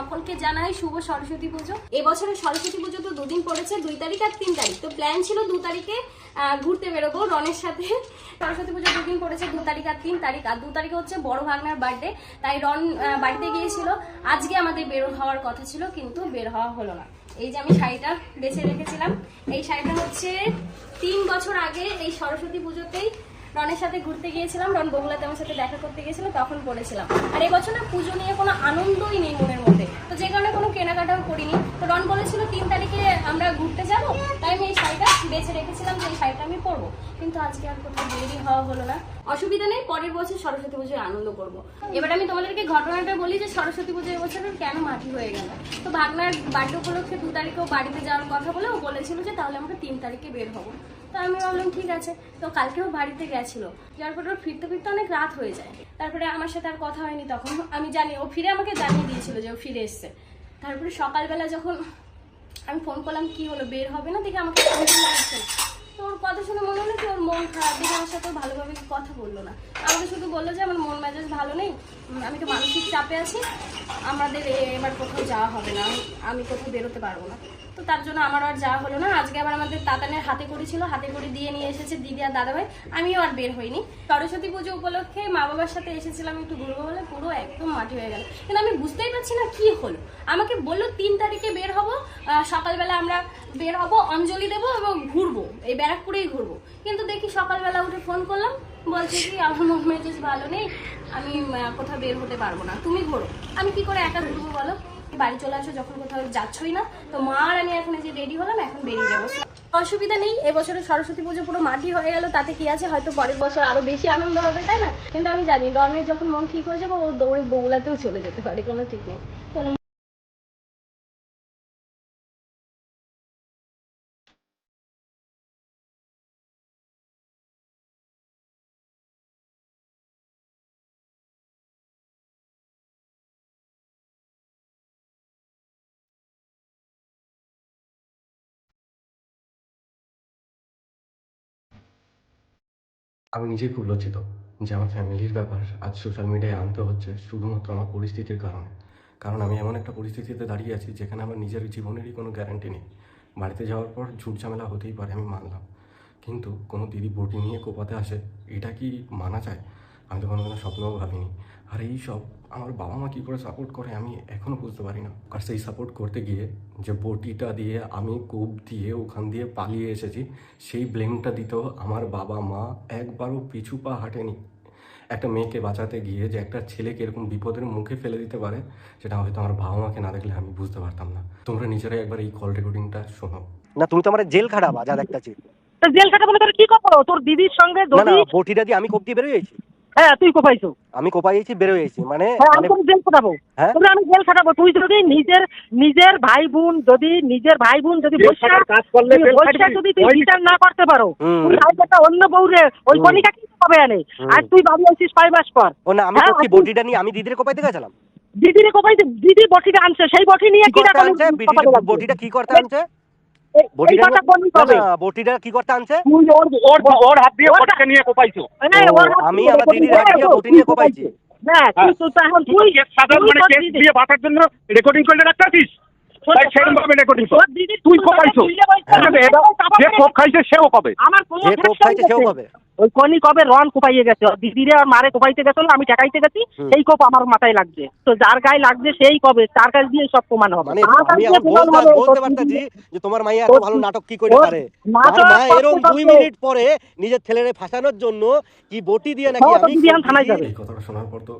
সকলকে জানাই শুভ সরস্বতী পুজো। এবছরের সরস্বতী পুজো তো দুদিন পড়েছে, দুই তারিখ আর তিন তারিখ। তো প্ল্যান ছিল দু তারিখে ঘুরতে বেরোবো রনের সাথে। সরস্বতী পুজো দুদিন পড়েছে, দু তারিখ আর তিন তারিখ। আর দু তারিখে হচ্ছে বড় ভাগনার বার্থডে তাই রন বাড়িতে গিয়েছিল। আজকে আমাদের বের হওয়ার কথা ছিল, কিন্তু বের হওয়া হলো না। এই যে আমি শাড়িটা বেছে রেখেছিলাম, এই শাড়িটা হচ্ছে তিন বছর আগে এই সরস্বতী পুজোতেই রনের সাথে ঘুরতে গিয়েছিলাম। রন বগুলাতে আমার সাথে দেখা করতে গিয়েছিল, তখন পড়েছিলাম। আর এবছর না পুজো নিয়ে কোনো আনন্দই নেই মনের মধ্যে। তো যে কারণে কোনো কেনাকাটাও করিনি। তো রন বলেছিল তিন তারিখে আমরা ঘুরতে যাব, তাই আমি এই শাড়িটা বেছে রেখেছিলাম, যে এই শাড়িটা আমি পরবো। কিন্তু আজকে আর কোথাও দেরি হওয়া হলো না। অসুবিধা নেই, পরের বছর সরস্বতী পুজোয় আনন্দ করব। এবার আমি তোমাদেরকে ঘটনাটা বলি যে সরস্বতী পুজো এবছর কেন মাটি হয়ে গেল। তো ভাগনার বার্থডে উপলক্ষে দু তারিখেও বাড়িতে যাওয়ার কথা বলে ও বলেছিল যে তাহলে আমরা তিন তারিখে বের হব। তো আমি ভাবলাম, ঠিক আছে। তো কালকেও বাড়িতে গেছিল। যার পরে ওর ফিরতে ফিরতে অনেক রাত হয়ে যায়। তারপরে আমার সাথে আর কথা হয়নি তখন। আমি জানি, ও ফিরে আমাকে জানিয়ে দিয়েছিল যে ও ফিরে এসছে। তারপরে সকালবেলা যখন আমি ফোন করলাম, কি হলো? বের হবে না দেখে আমাকে ফোন। তো ওর কথা শুনে মনে হলো কি ওর মন খারাপ? দেখে আমার সাথে ভালোভাবে কথা বলল না। আমাকে শুধু বলল যে আমার মন মেজাজ ভালো নেই আমি তো মানসিক চাপে আছি, আমাদের এবার কোথাও যাওয়া হবে না, আমি কোথাও বেরোতে পারব না। তো তার জন্য আমার আর যাওয়া হলো না। আজকে আবার আমাদের তাতানের হাতে করি ছিল হাতে করে দিয়ে নিয়ে এসেছে দিদি আর দাদাভাই। আমিও আর বের হইনি। সরস্বতী পুজো উপলক্ষে মা বাবার সাথে এসেছিলাম একটু ঘুরবো বলে, পুরো একদম মাটি হয়ে গেল। কিন্তু আমি বুঝতেই পারছি না কি হলো। আমাকে বলল তিন তারিখে বের হব সকালবেলা আমরা বের হব অঞ্জলি দেবো এবং ঘুরবো, এই ব্যারাকপুরেই ঘুরবো। কিন্তু দেখি সকালবেলা উঠে ফোন করলাম, বলছে কি, আমার মন ভালো নেই, আমি কোথাও বের হতে পারব না, তুমি ঘোরো। আমি কি করে একা ঘুরবো বলো? বাড়ি চলে আসো, যখন কোথাও যাচ্ছই না, তো মা আর আমি এখন যে রেডি হলাম, এখন বেরিয়ে যাব। অসুবিধা নেই এবছরে সরস্বতী পুজো পুরো মাটি হয়ে গেল, তাতে কি আছে? হয়তো পরের বছর আরও বেশি আনন্দ হবে, তাই না? কিন্তু আমি জানি রনের যখন মন ঠিক হয়ে যাব, ও দৌড়ে বগুলাতেও চলে যেতে পারে, কোনো ঠিক নেই। আমি নিজেই খুব লজ্জিত যে আমার ফ্যামিলির ব্যাপার আজ সোশ্যাল মিডিয়ায় আনতে হচ্ছে শুধুমাত্র আমার পরিস্থিতির কারণে। কারণ আমি এমন একটা পরিস্থিতিতে দাঁড়িয়ে আছি যেখানে আমার নিজের জীবনেরই কোনো গ্যারান্টি নেই। বাড়িতে যাওয়ার পর ঝুট ঝামেলা হতেই পারে, আমি মানলাম। কিন্তু কোনো দিদি বটি নিয়ে কোপাতে আসে, এটা কি মানা যায়? আমি তো কোনো কোনো স্বপ্নও ভাবিনি। আর এই সব আমার বাবা মা কী করে সাপোর্ট করে আমি এখনও বুঝতে পারি না। আর সেই সাপোর্ট করতে গিয়ে যে বটিটা দিয়ে আমি কোপ দিয়ে ওখান দিয়ে পালিয়ে এসেছি সেই ব্লেমটা দিতেও আমার বাবা মা একবারও পিছু পা হাঁটেনি। একটা মেয়েকে বাঁচাতে গিয়ে যে একটা ছেলেকে এরকম বিপদের মুখে ফেলে দিতে পারে সেটা হয়তো আমার বাবা মাকে না দেখলে আমি বুঝতে পারতাম না। তোমরা নিজেরাই একবার এই কল রেকর্ডিংটা শোনো। না তুমি তো আমার জেল খারাপ আজাদ একটা তা জেল খাটা বলে তোর কি করব? তোর দিদির সঙ্গে না না বটিটা দিয়ে আমি কোপ দিয়ে বেরোয়েছি হ্যাঁ তুই কোপাইছো আমি কোপাইছি বেরোয়েছি মানে হ্যাঁ আমি মানে জেল খাটাবো। হ্যাঁ? তোকে আমি জেল খাটাবো। তুই যদি নিজের নিজের ভাই বোন যদি নিজের ভাই বোন যদি জেল বসে কাজ করলে বসে যদি তুই ওই- বিচার না করতে পারো তুই অন্য বউরে ওই কনিকা কি হবে আনে আর তুই বাড়ি আসিস ছয় মাস পর? ও না আমি হ্যাঁ, আপনি- বটিটা নিয়ে আমি দিদির কোপাইতে গেছিলাম। দিদিরে কোপাইছে দিদি বটিটা আনছে। সেই বটি নিয়ে কি কি বিটিটা- কি করতে আনছে? বটিটা না? না, কি করতে আনছে তুই ওর ওর ওর হাত দিয়ে নিয়ে কোপাইছো হ্যাঁ, আমি আমার বটি দিদির নিয়ে হাত দিয়ে কোপাইছে। বটি নিয়ে কোপাইছি। হ্যাঁ তুই তো তুই তুই কেস সাধারণ তুই মানে কেস দিয়ে বাঁচার জন্য রেকর্ডিং করে রাখতে আছিস তাই সেরকম ভাবে রেকর্ডিং কর তুই তুই কোপাইছো তুই বলছিস, ঠিক আছে, এটা যে কোপ খাইছে সেও কবে আমার কোনো কোপ খাইছে সেও পাবে। ওই কনি কবে রন কোপাইয়ে গেছে? দিদিরে আর মারে কোপাইতে গেছিল আমি টেকাইতে গেছি। সেই কোপ আমার মাথায় লাগছে। তো যার গায়ে লাগছে সেই কবে? তার কাছে দিয়ে সব প্রমাণ হবে। মানে আমি বলতে পারতাছি যে তোমার মাইয়া এত ভালো নাটক কি করে পারে? মা এরকম দুই মিনিট পরে নিজের ছেলেরে ফাঁসানোর জন্য কি বটি দিয়ে নাকি হ্যাঁ, আমি থানায় যাবে। এই কথাটা শোনার পর তো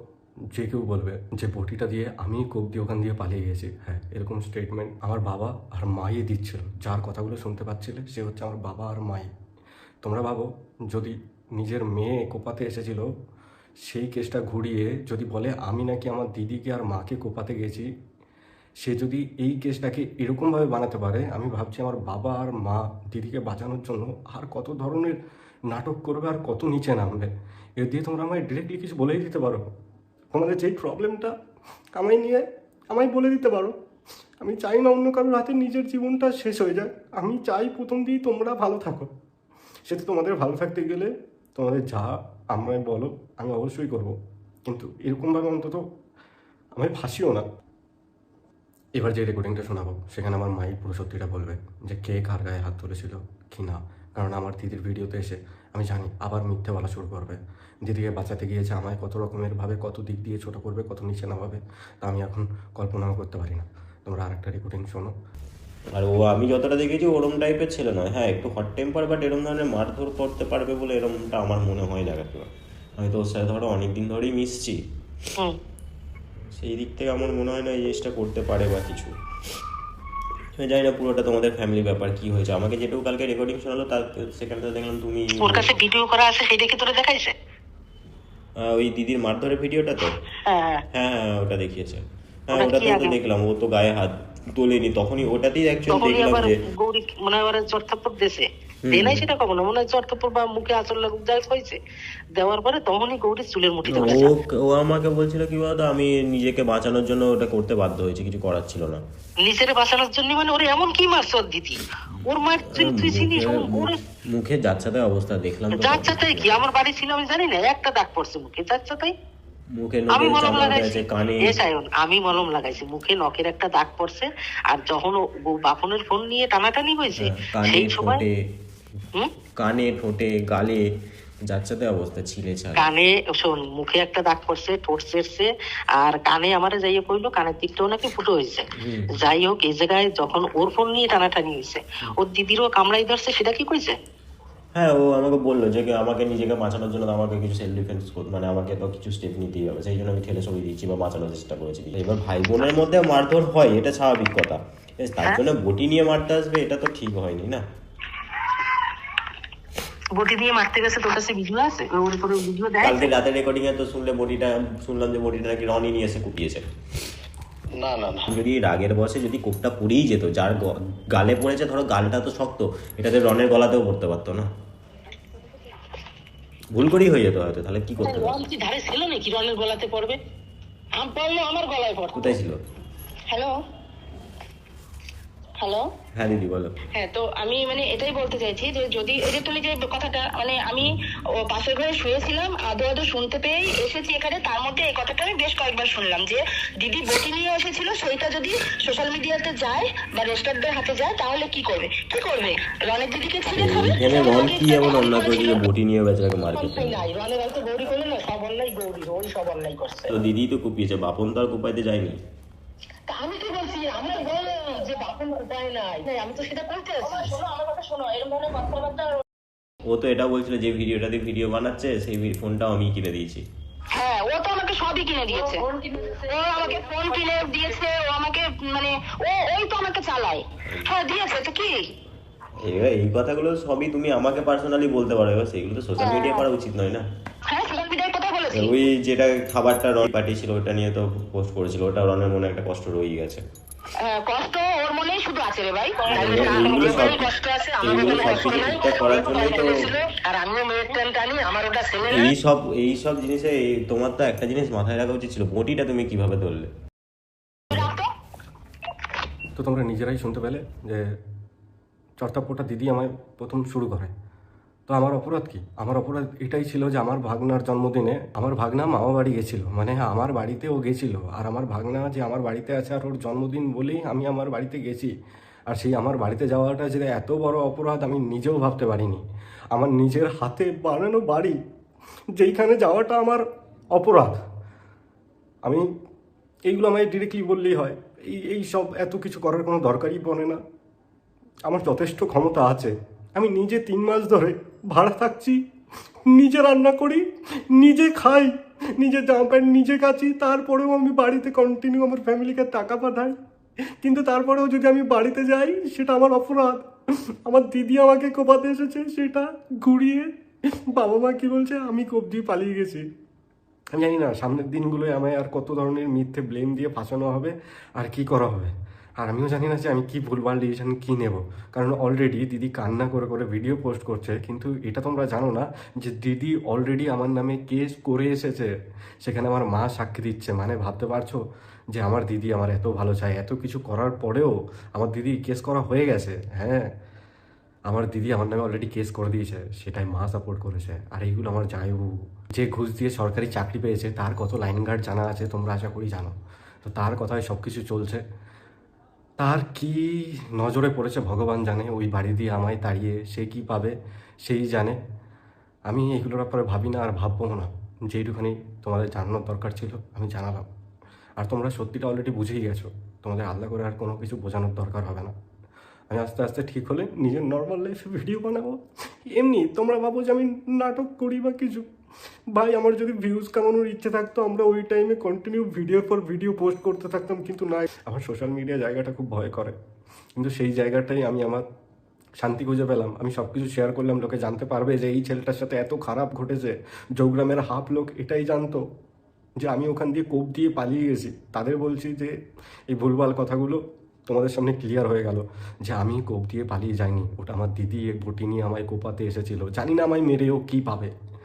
যে কেউ বলবে যে বটিটা দিয়ে আমি কোপ দিয়ে ওখান দিয়ে পালিয়ে গেছি। হ্যাঁ এরকম স্টেটমেন্ট আমার বাবা আর মাই দিচ্ছিল। যার কথাগুলো শুনতে পাচ্ছিলে, সে হচ্ছে আমার বাবা আর মাই। তোমরা ভাবো, যদি নিজের মেয়ে কোপাতে এসেছিল, সেই কেসটা ঘুরিয়ে যদি বলে, আমি নাকি আমার দিদিকে আর মাকে কোপাতে গেছি, সে যদি এই কেসটাকে এরকমভাবে বানাতে পারে, আমি ভাবছি আমার বাবা আর মা দিদিকে বাঁচানোর জন্য আর কত ধরনের নাটক করবে আর কত নিচে নামবে। এর দিয়ে তোমরা আমায় ডিরেক্টলি কিছু বলেই দিতে পারো। তোমাদের যেই প্রবলেমটা আমায় নিয়ে, আমায় বলে দিতে পারো। আমি চাই না অন্য কারোর হাতে নিজের জীবনটা শেষ হয়ে যায় আমি চাই প্রথম দিয়েই তোমরা ভালো থাকো। সেটা তোমাদের ভালো থাকতে গেলে তোমাদের যা আমায় বলো, আমি অবশ্যই করব। কিন্তু এরকমভাবে অন্তত আমায় ফাঁসিও না। এবার যে রেকর্ডিংটা শোনাবো, সেখানে আমার মাই পুরো সত্যিটা বলবে যে কে কার গায়ে হাত তুলেছিল, কি না। কারণ আমার দিদির ভিডিওতে এসে আমি জানি আবার মিথ্যে বলা শুরু করবে। দিদিকে বাঁচাতে গিয়েছে আমায় কত রকমের ভাবে কত দিক দিয়ে ছোট করবে কত নিচে নামাবে তা আমি এখন কল্পনাও করতে পারি না। তোমরা আরেকটা রেকর্ডিং শোনো। আর ও আমি যতটা দেখেছি ওরম টাইপের ছেলে নয় হ্যাঁ একটু হট টেম্পার বাট এরম ধরনের মারধর করতে পারবে বলে এরমটা আমার মনে হয় না কাকিমা আমি তো ওর সাথে ধরো অনেক দিন ধরেই মিশছি। সেই দিক থেকে আমার মনে হয় না এই জিনিসটা করতে পারে বা কিছু। জানি না পুরোটা তোমাদের ফ্যামিলি ব্যাপার কি হয়েছে? আমাকে যেটুকু কালকে রেকর্ডিং শোনালো তার সেখানটা দেখলাম তুমি ওর কাছে ভিডিও করা আছে সেই দেখে তোরা দেখাইছে? ওই দিদির মারধরের ভিডিওটা তো? হ্যাঁ হ্যাঁ। হ্যাঁ হ্যাঁ ওটা দেখিয়েছে। হ্যাঁ ওটা তো দেখলাম ও তো গায়ে হাত তোলেনি তখনই ওটাতেই অ্যাকচুয়ালি দেখলাম যে গৌরী মনে হয় চর্থাপ্পর দেশে দেয় নাই সেটা কখনো। মনে হয় বা মুখে আচর লাগুক যাই হয়েছে দেওয়ার পরে তখনই গৌরীর চুলের মুঠি ও আমাকে বলছিল কি বলতো আমি নিজেকে বাঁচানোর জন্য ওটা করতে বাধ্য হয়েছি কিছু করার ছিল না। নিজের বাঁচানোর জন্য মানে ওরে এমন কি মারছ ওর দিদি? ওর মায়ের তুই চিনিস? মুখে যাচ্ছাতে অবস্থা দেখলাম তো। যাচ্ছে তাই কি? আমার বাড়ি ছিল আমি জানি না একটা দাগ পড়ছে মুখে যাচ্ছে তাই আমি মলম লাগাইছি। আমি মলম লাগাইছি মুখে নখের একটা দাগ পড়ছে আর যখন ও বাপনের ফোন নিয়ে টানাটানি হয়েছে কানে সেই সময় কানে ঠোঁটে গালে যাচ্ছাতে অবস্থা ছিলে ছাড়। কানে শোন মুখে একটা দাগ পড়ছে ঠোঁট চেরছে আর কানে আমারে যাইয়ে কইলো কানের দিকটাও নাকি ফুটো হয়েছে যাই হোক এই জায়গায় যখন ওর ফোন নিয়ে টানাটানি হয়েছে ওর দিদিরও কামড়াই ধরছে সেটা কি কইছে? হ্যাঁ ও আমাকে বলল যে আমাকে নিজেকে বাঁচানোর জন্য আমাকে কিছু সেলফ ডিফেন্স মানে আমাকে তো কিছু স্টেপ নিতেই হবে সেই জন্য আমি ঠেলে সরিয়ে দিচ্ছি বা বাঁচানোর চেষ্টা করেছি। এবার ভাই বোনের মধ্যে মারধর হয় এটা স্বাভাবিক কথা। তার হ্যাঁ। জন্য বটি নিয়ে মারতে আসবে এটা তো ঠিক হয়নি না? বটি দিয়ে মারতে গেছে তোর কাছে ভিডিও আছে? ওর উপরে ভিডিও দেয়? কালকে রাতে রেকর্ডিং এ তো শুনলে বডিটা শুনলাম যে নাকি রনি নিয়ে এসে কুপিয়েছে। না না না। যদি রাগের বসে যদি কোপটা পুড়েই যেত যার গালে পড়েছে ধরো গালটা তো শক্ত এটাতে রনের গলাতেও পড়তে পারতো না। ভুল করেই হয়ে যেত হয়তো তাহলে কি করতে রন কি ধারে ছিল নাকি? রনের গলাতে পড়বে? আম পড়ল আমার গলায় পড়তো। কোথায় ছিল? হ্যালো হ্যালো হ্যাঁ দিদি বলো। হ্যাঁ তো আমি মানে এটাই বলতে চাইছি যে যদি এই যে তুমি যে কথাটা মানে আমি পাশের ঘরে শুয়েছিলাম আদো আদো শুনতে পেয়েই এসেছি এখানে তার মধ্যে এই কথাটা আমি বেশ কয়েকবার শুনলাম যে দিদি বটি নিয়ে এসেছিল সেইটা যদি সোশ্যাল মিডিয়াতে যায় বা রেস্টারদের হাতে যায় তাহলে কি করবে? কি করবে? রনের দিদিকে ছিঁড়ে খাবে? এখানে রন কি এমন অন্যায় করেছে যে বটি নিয়ে বেচারাকে মার্কেট নাই রনের হয়তো গৌরী করল না সব অন্যায় গৌরী ওই সব অন্যায় করছে। তো দিদি তো কুপিয়েছে বাপন তো আর কুপাইতে যায়নি। আমি কি বলছি? আমি বাপন নাই নাই, আমি তো সেটা করতে শোনো আমার কথা শোনো এরকম ধরনের কথাবার্তা ও তো এটা বলছিল যে ভিডিওটাতে ভিডিও বানাচ্ছে সেই ফোনটাও আমি কিনে দিয়েছি। হ্যাঁ ও তো আমাকে সবই কিনে দিয়েছে। ও আমাকে ফোন কিনে দিয়েছে ও আমাকে মানে ও ওই তো আমাকে চালায়। হ্যাঁ দিয়েছে তো কি? এবার এই কথাগুলো সবই তুমি আমাকে পার্সোনালি বলতে পারো এবার সেগুলো তো সোশ্যাল মিডিয়া করা উচিত নয় না? হ্যাঁ সোশ্যাল মিডিয়ায় কথা বলেছি। ওই যেটা খাবারটা রন পাঠিয়েছিল ওটা নিয়ে তো পোস্ট করেছিল ওটা রনের মনে একটা কষ্ট রয়ে গেছে। হ্যাঁ, কষ্ট আছে রে ভাই কষ্ট আছে আমার এইগুলো কোনো সব কষ্ট নাই। করার জন্যই তো আর আমিও মেয়ের টান টানি আমার ওটা ছেলে এই সব এই সব জিনিসে তোমার তো একটা জিনিস মাথায় রাখা উচিত ছিল বটিটা তুমি কীভাবে ধরলে? তো তোমরা নিজেরাই শুনতে পেলে যে চর্তাপ্পটা দিদি আমায় প্রথম শুরু করে। তো আমার অপরাধ কি? আমার অপরাধ এটাই ছিল যে আমার ভাগনার জন্মদিনে আমার ভাগনা মামা বাড়ি গেছিল। মানে আমার বাড়িতে ও গেছিল। আর আমার ভাগনা যে আমার বাড়িতে আছে আর ওর জন্মদিন বলেই আমি আমার বাড়িতে গেছি। আর সেই আমার বাড়িতে যাওয়াটা যে এত বড় অপরাধ, আমি নিজেও ভাবতে পারিনি। আমার নিজের হাতে বানানো বাড়ি, যেইখানে যাওয়াটা আমার অপরাধ। আমি এইগুলো আমায় ডিরেক্টলি বললেই হয়। এই এই সব এত কিছু করার কোনো দরকারই পড়ে না। আমার যথেষ্ট ক্ষমতা আছে। আমি নিজে তিন মাস ধরে ভাড়া থাকছি, নিজে রান্না করি, নিজে খাই, নিজে জামা প্যান্ট নিজে কাচি, তারপরেও আমি বাড়িতে কন্টিনিউ আমার ফ্যামিলিকে টাকা পাঠাই। কিন্তু তারপরেও যদি আমি বাড়িতে যাই, সেটা আমার অপরাধ। আমার দিদি আমাকে কোপাতে এসেছে, সেটা ঘুরিয়ে বাবা মা কি বলছে, আমি দিয়ে পালিয়ে গেছি। আমি জানি না, সামনের দিনগুলোয় আমায় আর কত ধরনের মিথ্যে ব্লেম দিয়ে ফাঁসানো হবে, আর কি করা হবে। আর আমিও জানি না যে আমি কি ভুলভাল ডিসিশন কী নেব। কারণ অলরেডি দিদি কান্না করে করে ভিডিও পোস্ট করছে, কিন্তু এটা তোমরা জানো না যে দিদি অলরেডি আমার নামে কেস করে এসেছে। সেখানে আমার মা সাক্ষী দিচ্ছে। মানে ভাবতে পারছ? যে আমার দিদি আমার এত ভালো চায় এত কিছু করার পরেও আমার দিদি কেস করা হয়ে গেছে হ্যাঁ। আমার দিদি আমার নামে অলরেডি কেস করে দিয়েছে সেটাই মা সাপোর্ট করেছে। আর এইগুলো আমার জায়বু যে ঘুষ দিয়ে সরকারি চাকরি পেয়েছে তার কত লাইন গার্ড জানা আছে তোমরা আশা করি জানো। তো তার কথায় সব কিছু চলছে। তার কি নজরে পড়েছে ভগবান জানে ওই বাড়ি দিয়ে আমায় তাড়িয়ে সে কি পাবে সেই জানে। আমি এগুলোর ব্যাপারে ভাবি না আর ভাববো না। যেইটুখানি তোমাদের জানানোর দরকার ছিল আমি জানালাম। আর তোমরা সত্যিটা অলরেডি বুঝেই গেছো। তোমাদের আলাদা করে আর কোনো কিছু বোঝানোর দরকার হবে না। আমি আস্তে আস্তে ঠিক হলে নিজের নর্মাল লাইফে ভিডিও বানাবো। এমনি তোমরা ভাবো যে আমি নাটক করি বা কিছু। ভাই, আমার যদি ভিউজ কামানোর ইচ্ছে থাকতো, আমরা ওই টাইমে কন্টিনিউ ভিডিওর পর ভিডিও পোস্ট করতে থাকতাম, কিন্তু না আমার সোশ্যাল মিডিয়া জায়গাটা খুব ভয় করে। কিন্তু সেই জায়গাটাই আমি আমার শান্তি খুঁজে পেলাম। আমি সব কিছু শেয়ার করলাম, লোকে জানতে পারবে যে এই ছেলেটার সাথে এত খারাপ ঘটেছে। জৌগ্রামের হাফ লোক এটাই জানতো। যে আমি ওখান দিয়ে কোপ দিয়ে পালিয়ে গেছি, তাদের বলছি যে, এই ভুলভাল কথাগুলো তোমাদের সামনে ক্লিয়ার হয়ে গেল যে আমি কোপ দিয়ে পালিয়ে যাইনি। ওটা আমার দিদি এক বটি নিয়ে আমায় কোপাতে এসেছিল। জানি না আমায় মেরেও কি পাবে।